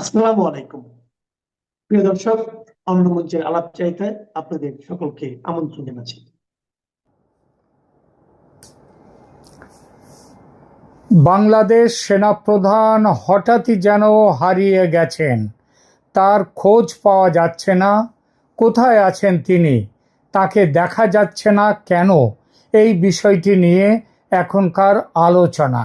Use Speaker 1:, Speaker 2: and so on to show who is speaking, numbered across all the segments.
Speaker 1: আসসালামু আলাইকুম। প্রিয় দর্শক অন্য মঞ্চের আলাপ চাইতে আপনাদের সকলকে আমন্ত্রণ জানাচ্ছি।
Speaker 2: বাংলাদেশ সেনাপ্রধান হঠাৎই যেন হারিয়ে গেছেন। তার খোঁজ পাওয়া যাচ্ছে না। কোথায় আছেন তিনি? তাকে দেখা যাচ্ছে না কেন? এই বিষয়টি নিয়ে এখনকার আলোচনা।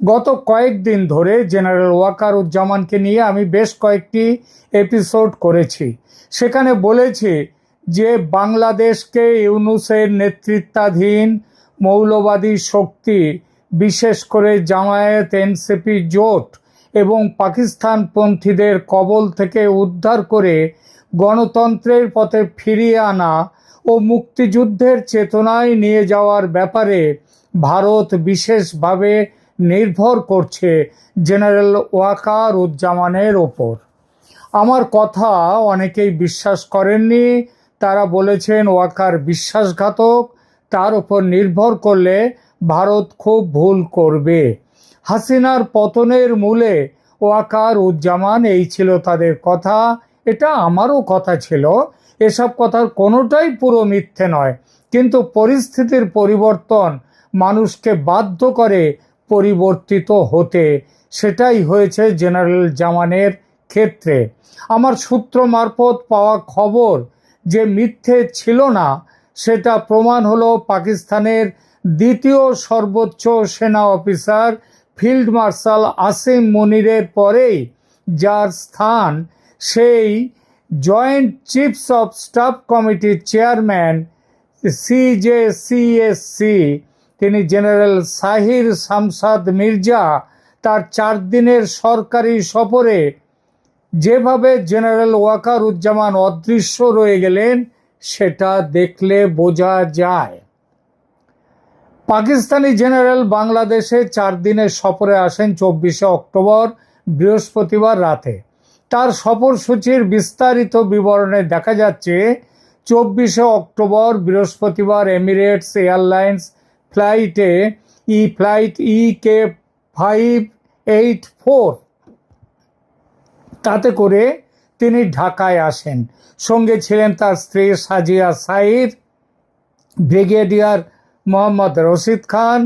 Speaker 2: গত কয়েকদিন ধরে জেনারেল ওয়াকারুজ্জামানকে নিয়ে আমি বেশ কয়েকটি এপিসোড করেছি। সেখানে বলেছি যে বাংলাদেশকে ইউনুসের নেতৃত্বাধীন মৌলবাদী শক্তি, বিশেষ করে জামায়াত, এনসিপি, জোট এবং পাকিস্তানপন্থীদের কবল থেকে উদ্ধার করে গণতন্ত্রের পথে ফিরিয়ে আনা ও মুক্তিযুদ্ধের চেতনায় নিয়ে যাওয়ার ব্যাপারে ভারত বিশেষভাবে নির্ভর করছে জেনারেল ওয়াকার উজ্জামানের ওপর। আমার কথা অনেকেই বিশ্বাস করেননি। তারা বলেছেন ওয়াকার বিশ্বাসঘাতক, তার উপর নির্ভর করলে ভারত খুব ভুল করবে। হাসিনার পতনের মূলে ওয়াকার উজ্জামান এই ছিল তাদের কথা। এটা আমারও কথা ছিল। এসব কথার কোনোটাই পুরো মিথ্যে নয়। কিন্তু পরিস্থিতির পরিবর্তন মানুষকে বাধ্য করে পরিবর্তিত হতে। সেটাই হয়েছে জেনারেল জামানের ক্ষেত্রে। আমার সূত্র মারফত পাওয়া খবর যে মিথ্যে ছিল না, সেটা প্রমাণ হলো পাকিস্তানের দ্বিতীয় সর্বোচ্চ সেনা অফিসার ফিল্ড মার্শাল আসিম মনিরের পরেই যার স্থান সেই জয়েন্ট চিফস অফ স্টাফ কমিটির চেয়ারম্যান সিজেসিএসসি তিনি জেনারেল সাহির শামসাদ মির্জা তার চার দিনের সরকারি সফরে যেভাবে জেনারেল ওয়াকারুজ্জামান অদৃশ্য রয়ে গেলেন, সেটা দেখলে বোঝা যায়। পাকিস্তানি জেনারেল বাংলাদেশে চার দিনের সফরে আসেন চব্বিশে অক্টোবর, বৃহস্পতিবার রাতে। তার সফরসূচির বিস্তারিত বিবরণে দেখা যাচ্ছে, চব্বিশে অক্টোবর, বৃহস্পতিবার এমিরেটস এয়ারলাইন্স ফ্লাইটে ই flight E K five eight four তাতে করে তিনি ঢাকায় আসেন। সঙ্গে ছিলেন তার স্ত্রী সাজিয়া সাইদ, ব্রিগেডিয়ার মোহাম্মদ রশিদ খান,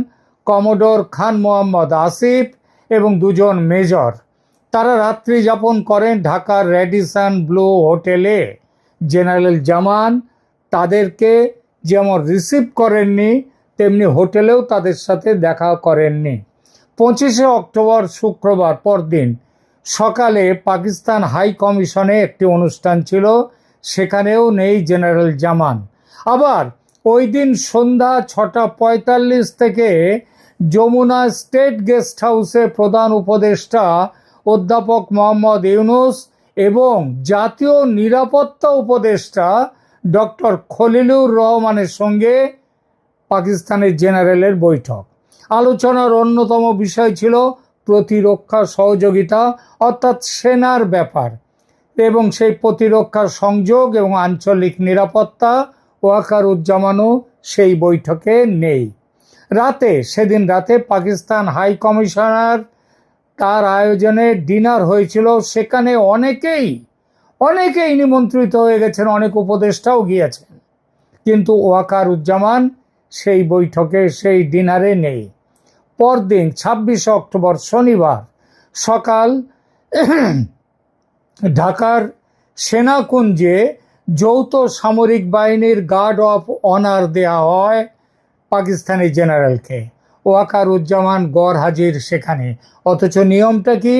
Speaker 2: কমোডোর খান মোহাম্মদ আসিফ এবং দুজন মেজর। তারা রাত্রি যাপন করেন ঢাকার রেডিসন ব্লু হোটেলে। জেনারেল জামান তাদেরকে যেমন রিসিভ করেননি তেমনি হোটেলেও তাদের সাথে দেখা করেননি। পঁচিশে অক্টোবর শুক্রবার পরদিন সকালে পাকিস্তান হাই কমিশনে একটি অনুষ্ঠান ছিল, সেখানেও নেই জেনারেল জামান। আবার ওই দিন সন্ধ্যা ছটা পঁয়তাল্লিশ থেকে যমুনা স্টেট গেস্ট হাউসে প্রধান উপদেষ্টা অধ্যাপক মোহাম্মদ ইউনুস এবং জাতীয় নিরাপত্তা উপদেষ্টা ডক্টর খলিলুর রহমানের সঙ্গে পাকিস্তানের জেনারেলের বৈঠক। আলোচনার অন্যতম বিষয় ছিল প্রতিরক্ষা সহযোগিতা, অর্থাৎ সেনার ব্যাপার এবং সেই প্রতিরক্ষার সংযোগ এবং আঞ্চলিক নিরাপত্তা ওয়াকার উজ্জামানও সেই বৈঠকে নেই। রাতে, সেদিন রাতে পাকিস্তান হাই কমিশনার তার আয়োজনে ডিনার হয়েছিল। সেখানে অনেকেই অনেকেই নিমন্ত্রিত হয়ে গেছেন, অনেক উপদেষ্টাও গিয়েছেন। কিন্তু ওয়াকার উজ্জামান সেই বৈঠকে সেই ডিনারে নেই। পরদিন ছাব্বিশে অক্টোবর শনিবার সকাল ঢাকার সেনাকুঞ্জে যৌথ সামরিক বাহিনীর গার্ড অফ অনার দেয়া হয় পাকিস্তানি জেনারেলকে। ওয়াকার উজ্জামান গড় হাজির সেখানে। অথচ নিয়মটা কি?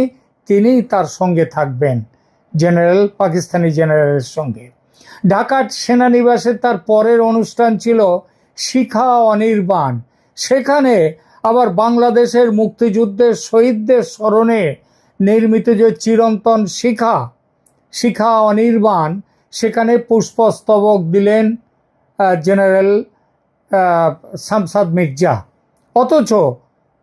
Speaker 2: তিনিই তার সঙ্গে থাকবেন, জেনারেল, পাকিস্তানি জেনারেলের সঙ্গে। ঢাকার সেনানিবাসে তার পরের অনুষ্ঠান ছিল শিখা অনির্বাণ। সেখানে আবার বাংলাদেশের মুক্তিযুদ্ধের শহীদদের স্মরণে নির্মিত যে চিরন্তন শিখা শিখা অনির্বাণ, সেখানে পুষ্পস্তবক দিলেন জেনারেল শামসাদ মির্জা। অথচ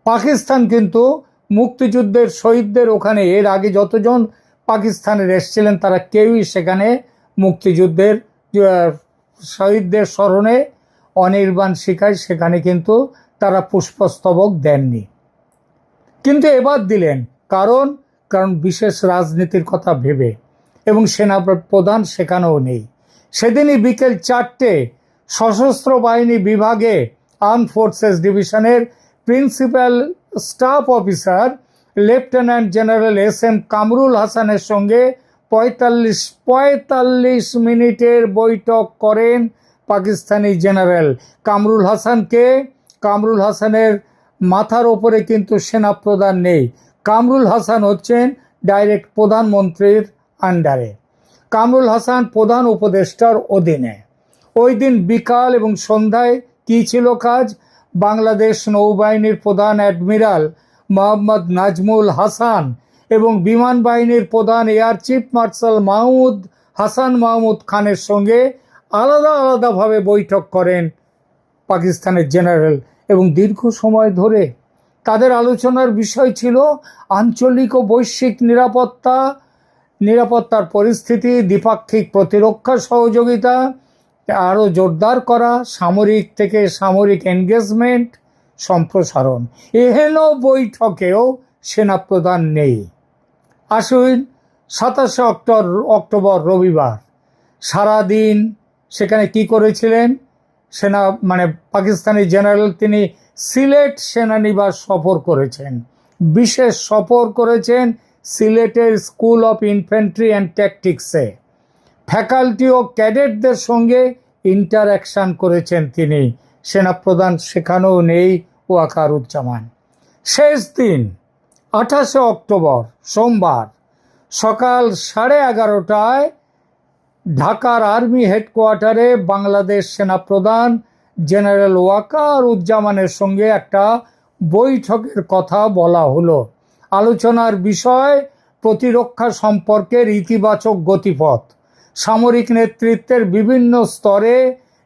Speaker 2: পাকিস্তান কিন্তু মুক্তিযুদ্ধের শহীদদের ওখানে, এর আগে যতজন পাকিস্তানের এসছিলেন, তারা কেউই সেখানে মুক্তিযুদ্ধের শহীদদের স্মরণে অনির্বাণ শিখায়, সেখানে কিন্তু তারা পুষ্পস্তবক দেননি। কিন্তু এবার দিলেন। কারণ কারণ বিশেষ রাজনীতির কথা ভেবে। এবং সেনা প্রধান সেখানেও নেই। সেদিনই বিকেল চারটে সশস্ত্র বাহিনী বিভাগে আর্ম ফোর্সেস ডিভিশনের principal staff officer, lieutenant general S M Kamrul হাসানের সঙ্গে পঁয়তাল্লিশ পঁয়তাল্লিশ মিনিটের বৈঠক করেন পাকিস্তানি জেনারেল কামরুল হাসানকে। কামরুল হাসানের মাথার ওপরে কিন্তু সেনাপ্রধান নেই। কামরুল হাসান হচ্ছেন ডাইরেক্ট প্রধানমন্ত্রীর আন্ডারে। কামরুল হাসান প্রধান উপদেষ্টার অধীনে। ওই দিন বিকাল এবং সন্ধ্যায় কি ছিল কাজ? বাংলাদেশ নৌবাহিনীর প্রধান অ্যাডমিরাল মোহাম্মদ নাজমুল হাসান এবং বিমান বাহিনীর প্রধান air chief marshal Mahmood Hasan Mahmood খানের সঙ্গে আলাদা আলাদাভাবে বৈঠক করেন পাকিস্তানের জেনারেল এবং দীর্ঘ সময় ধরে তাদের আলোচনার বিষয় ছিল আঞ্চলিক ও বৈশ্বিক নিরাপত্তা, নিরাপত্তার পরিস্থিতি, দ্বিপাক্ষিক প্রতিরক্ষা সহযোগিতা, আরও জোরদার করা, সামরিক থেকে সামরিক এনগেজমেন্ট সম্প্রসারণ। এহেন বৈঠকেও সেনাপ্রধান নেই। আসুন সাতাশে অক্টোবর অক্টোবর রবিবার সারাদিন সেখানে কি করেছিলেন? সেনা মানে পাকিস্তানি জেনারেল তিনি সিলেট সেনানিবাস সফর করেছেন। বিশেষ সফর করেছেন সিলেটের স্কুল অফ ইনফ্যান্ট্রি অ্যান্ড ট্যাকটিক্সে। ফ্যাকাল্টি ও ক্যাডেটদের সঙ্গে ইন্টারাকশন করেছেন তিনি। সেনাপ্রধান সেখানেও নেই ওয়াকারুজ্জামান শেষ দিন, আঠাশে অক্টোবর, সোমবার, সকাল সাড়ে এগারোটায় ঢাকার আর্মি হেডকোয়ার্টারে বাংলাদেশ সেনাপ্রধান জেনারেল ওয়াকার উজ্জামানের সঙ্গে একটা বৈঠকের কথা বলা হলো। আলোচনার বিষয়, প্রতিরক্ষা সম্পর্কের ইতিবাচক গতিপথ, সামরিক নেতৃত্বের বিভিন্ন স্তরে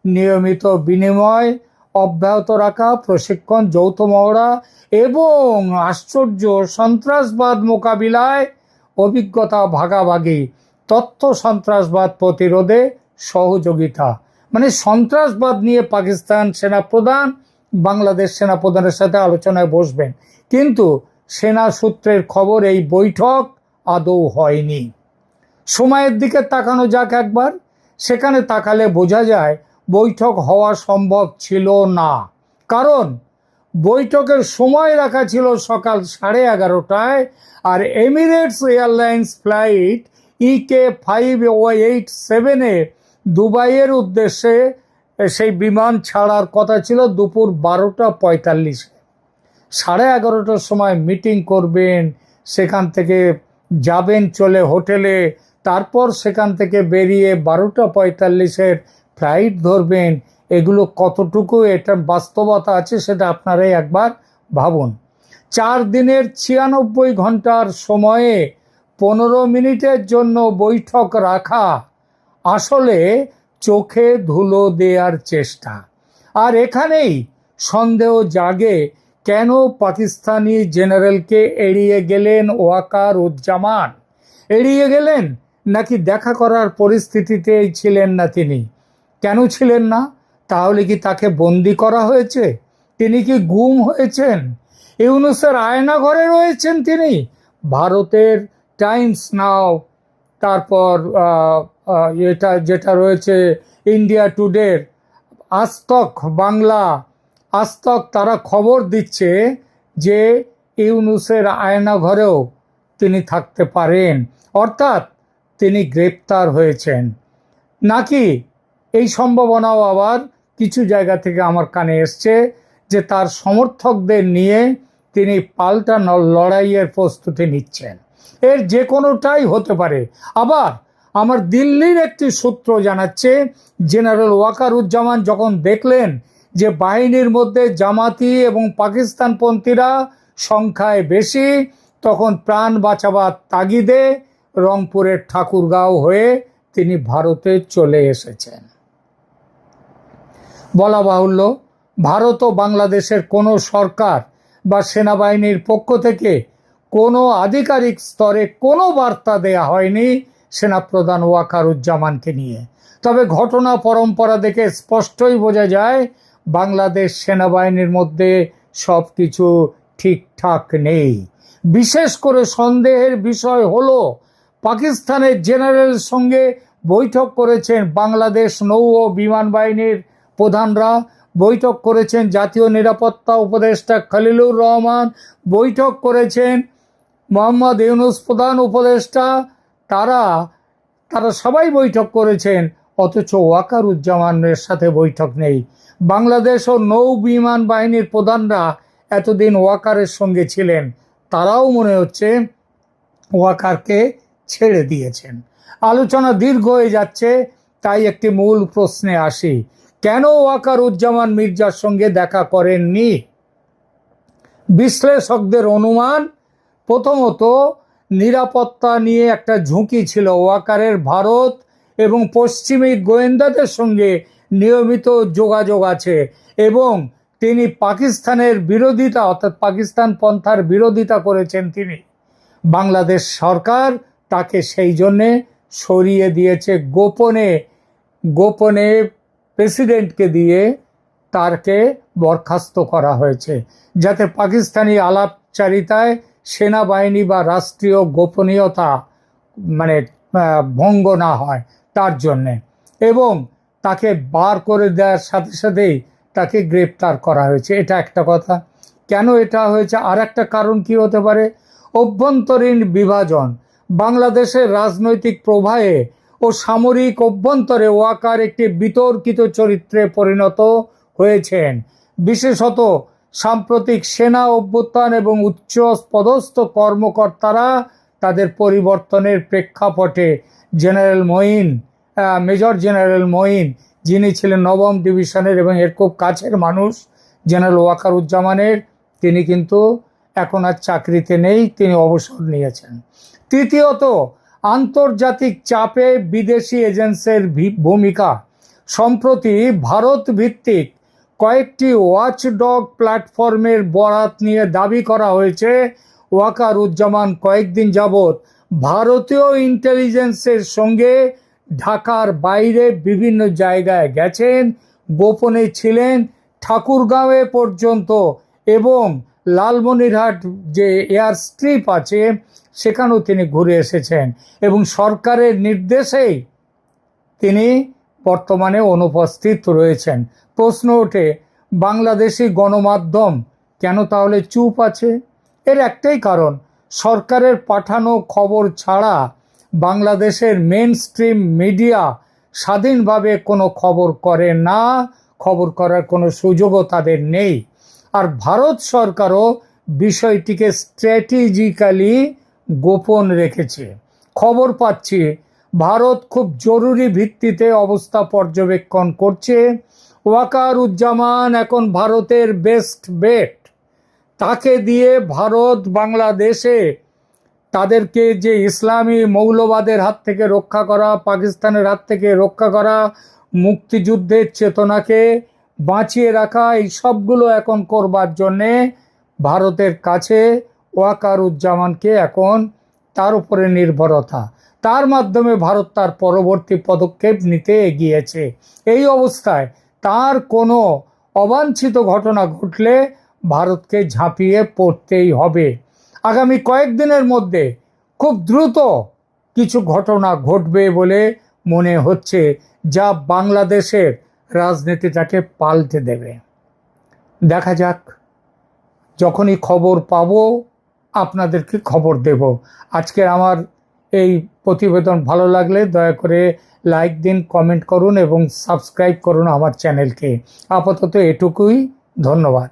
Speaker 2: নিয়মিত বিনিময়, অব্যাহত রাখা, প্রশিক্ষণ, যৌথ মহড়া এবং আশ্চর্য সন্ত্রাসবাদ মোকাবিলায় অভিজ্ঞতা ভাগাভাগি তথ্য সন্ত্রাসবাদ প্রতিরোধে সহযোগিতা। মানে সন্ত্রাসবাদ নিয়ে পাকিস্তান সেনাপ্রধান বাংলাদেশ সেনাপ্রধানের সাথে আলোচনায় বসবেন। কিন্তু সেনা সূত্রের খবর এই বৈঠক আদৌ হয়নি। সময়ের দিকে তাকানো যাক একবার। সেখানে তাকালে বোঝা যায় বৈঠক হওয়া সম্ভব ছিল না। কারণ বৈঠকের সময় রাখা ছিল সকাল সাড়ে এগারোটায় আর Emirates Airlines flight EK five o eight সেভেনে দুবাইয়ের উদ্দেশ্যে সেই বিমান ছাড়ার কথা ছিল দুপুর বারোটা পঁয়তাল্লিশে। সাড়ে এগারোটার সময় মিটিং করবেন, সেখান থেকে যাবেন চলে হোটেলে, তারপর সেখান থেকে বেরিয়ে বারোটা পঁয়তাল্লিশের ফ্লাইট ধরবেন। এগুলো কতটুকু, এটা বাস্তবতা আছে সেটা আপনারাই একবার ভাবুন। চার দিনের ছিয়ানব্বই ঘণ্টার সময়ে পনেরো মিনিটের জন্য বৈঠক রাখা আসলে চোখে ধুলো দেওয়ার চেষ্টা। আর এখানেই সন্দেহ জাগে, কেন পাকিস্তানি জেনারেলকে এড়িয়ে গেলেন ওয়াকার উজ্জামান এড়িয়ে গেলেন নাকি দেখা করার পরিস্থিতিতেই ছিলেন না তিনি? কেন ছিলেন না? তাহলে কি তাকে বন্দি করা হয়েছে? তিনি কি গুম হয়েছেন? ইউনুসের আয়না ঘরে রয়েছেন তিনি? ভারতের টাইমস নাও, তারপর এটা যেটা রয়েছে, ইন্ডিয়া টুডের আজতক বাংলা আজতক তারা খবর দিচ্ছে যে ইউনুসের আয়না ঘরেও তিনি থাকতে পারেন। অর্থাৎ তিনি গ্রেপ্তার হয়েছেন। নাকি এই সম্ভাবনাও আবার কিছু জায়গা থেকে আমার কানে এসছে যে তার সমর্থকদের নিয়ে তিনি পাল্টা লড়াইয়ের প্রস্তুতি নিচ্ছেন। এর যে কোনোটাই হতে পারে। আবার আমার দিল্লির একটি সূত্র জানাচ্ছে, জেনারেল ওয়াকারুজ্জামান যখন দেখলেন যে বাহিনীর মধ্যে জামাতি এবং পাকিস্তানপন্থীরা সংখ্যায় বেশি, তখন প্রাণ বাঁচাবার তাগিদে রংপুরের ঠাকুরগাঁও হয়ে তিনি ভারতে চলে এসেছেন। বলা বাহুল্য, ভারত ও বাংলাদেশের কোনো সরকার বা সেনাবাহিনীর পক্ষ থেকে কোনো আধিকারিক স্তরে কোনো বার্তা দেয়া হয়নি সেনাপ্রধান ওয়াকারুজ্জামানকে নিয়ে। তবে ঘটনা পরম্পরা দেখে স্পষ্টই বোঝা যায়, বাংলাদেশ সেনাবাহিনীর মধ্যে সব কিছু ঠিকঠাক নেই। বিশেষ করে সন্দেহের বিষয় হলো, পাকিস্তানের জেনারেল সঙ্গে বৈঠক করেছেন বাংলাদেশ নৌ ও বিমান বাহিনীর প্রধানরা। বৈঠক করেছেন জাতীয় নিরাপত্তা উপদেষ্টা খলিলুর রহমান। বৈঠক করেছেন মোহাম্মদ ইউনুস প্রধান উপদেষ্টা, তারা তারা সবাই বৈঠক করেছেন, অথচ ওয়াকারুজ্জামানের সাথে বৈঠক নেই। বাংলাদেশ ও নৌ বিমান বাহিনীর প্রধানরা এতদিন ওয়াকারের সঙ্গে ছিলেন। তারাও মনে হচ্ছে ওয়াকারকে ছেড়ে দিয়েছেন। আলোচনা দীর্ঘ হয়ে যাচ্ছে, তাই একটি মূল প্রশ্নে আসি। কেন ওয়াকার উজ্জামান মির্জার সঙ্গে দেখা করেননি? বিশ্লেষকদের অনুমান প্রথমত নিরাপত্তা নিয়ে একটা ঝুঁকি ছিল ওয়াকারের ভারত এবং পশ্চিমী গোয়েন্দাদের সঙ্গে নিয়মিত যোগাযোগ আছে এবং তিনি পাকিস্তানের বিরোধিতা, অর্থাৎ পাকিস্তান পন্থার বিরোধিতা করেছেন তিনি। বাংলাদেশ সরকার তাকে সেই জন্যে সরিয়ে দিয়েছে গোপনে গোপনে প্রেসিডেন্টকে দিয়ে তারকে বরখাস্ত করা হয়েছে, যাতে পাকিস্তানি আলাপচারিতায় সেনাবাহিনী বা রাষ্ট্রীয় গোপনীয়তা মানে ভঙ্গ না হয় তার জন্যে। এবং তাকে বার করে দেওয়ার সাথে সাথেই তাকে গ্রেপ্তার করা হয়েছে। এটা একটা কথা। কেন এটা হয়েছে? আর একটা কারণ কি হতে পারে? অভ্যন্তরীণ বিভাজন। বাংলাদেশের রাজনৈতিক প্রবাহে ও সামরিক অভ্যন্তরে ওয়াকার একটি বিতর্কিত চরিত্রে পরিণত হয়েছেন। বিশেষত সাম্প্রতিক সেনা অভ্যুত্থান এবং উচ্চ পদস্থ কর্মকর্তারা তাদের পরিবর্তনের প্রেক্ষাপটে general Moeen major general Moeen, যিনি ছিলেন নবম ডিভিশনের এবং এর খুব কাছের মানুষ, জেনারেল ওয়াকারুজ্জামানের, তিনি কিন্তু এখন আর চাকরিতে নেই, তিনি অবসর নিয়েছেন। তৃতীয়ত, আন্তর্জাতিক চাপে বিদেশি এজেন্সির ভূমিকা। সম্প্রতি ভারত ভিত্তিক কয়েকটি ওয়াচডগ প্ল্যাটফর্মের বরাত নিয়ে দাবি করা হয়েছে, ওয়াকারুজ্জামান কয়েকদিন যাবৎ ভারতীয় ইন্টেলিজেন্সের সঙ্গে ঢাকার বাইরে বিভিন্ন জায়গায় গেছেন, গোপনে ছিলেন ঠাকুরগাঁওয়ে পর্যন্ত এবং লালমনিরহাট যে এয়ার স্ট্রিপ আছে সেখানেও তিনি ঘুরে এসেছেন এবং সরকারের নির্দেশেই তিনি বর্তমানে অনুপস্থিত রয়েছেন। প্রশ্ন ওঠে, বাংলাদেশি গণমাধ্যম কেন তাহলে চুপ আছে? এর একটাই কারণ, সরকারের পাঠানো খবর ছাড়া বাংলাদেশের মেন স্ট্রিম মিডিয়া স্বাধীনভাবে কোনো খবর করে না, খবর করার কোনো সুযোগও তাদের নেই। আর ভারত সরকারও বিষয়টিকে স্ট্র্যাটেজিক্যালি গোপন রেখেছে। খবর পাচ্ছি ভারত খুব জরুরি ভিত্তিতে অবস্থা পর্যবেক্ষণ করছে। ওয়াকার উজ্জামান এখন ভারতের বেস্ট বেট। তাকে দিয়ে ভারত, বাংলাদেশে তাদেরকে যে ইসলামী মৌলবাদের হাত থেকে রক্ষা করা, পাকিস্তানের হাত থেকে রক্ষা করা, মুক্তিযুদ্ধের চেতনাকে বাঁচিয়ে রাখা, এই সবগুলো এখন করবার জন্যে ভারতের কাছে ওয়াকারুজ্জামানকে এখন তার উপরে নির্ভরতা। তার মাধ্যমে ভারত তার পরবর্তী পদক্ষেপ নিতে এগিয়েছে। এই অবস্থায় তার কোনো অবাঞ্ছিত ঘটনা ঘটলে ভারতকে ঝাঁপিয়ে পড়তেই হবে। আগামী কয়েকদিনের মধ্যে খুব দ্রুত কিছু ঘটনা ঘটবে বলে মনে হচ্ছে, যা বাংলাদেশের রাজনীতিটাকে পাল্টে দেবে। দেখা যাক, যখনই খবর পাবো আপনাদেরকে খবর দেব? আজকের আমার এই প্রতিবেদন ভালো লাগলে দয়া করে লাইক দিন কমেন্ট করুন এবং সাবস্ক্রাইব করুন আমার চ্যানেলকে আপাতত এটুকুই, ধন্যবাদ।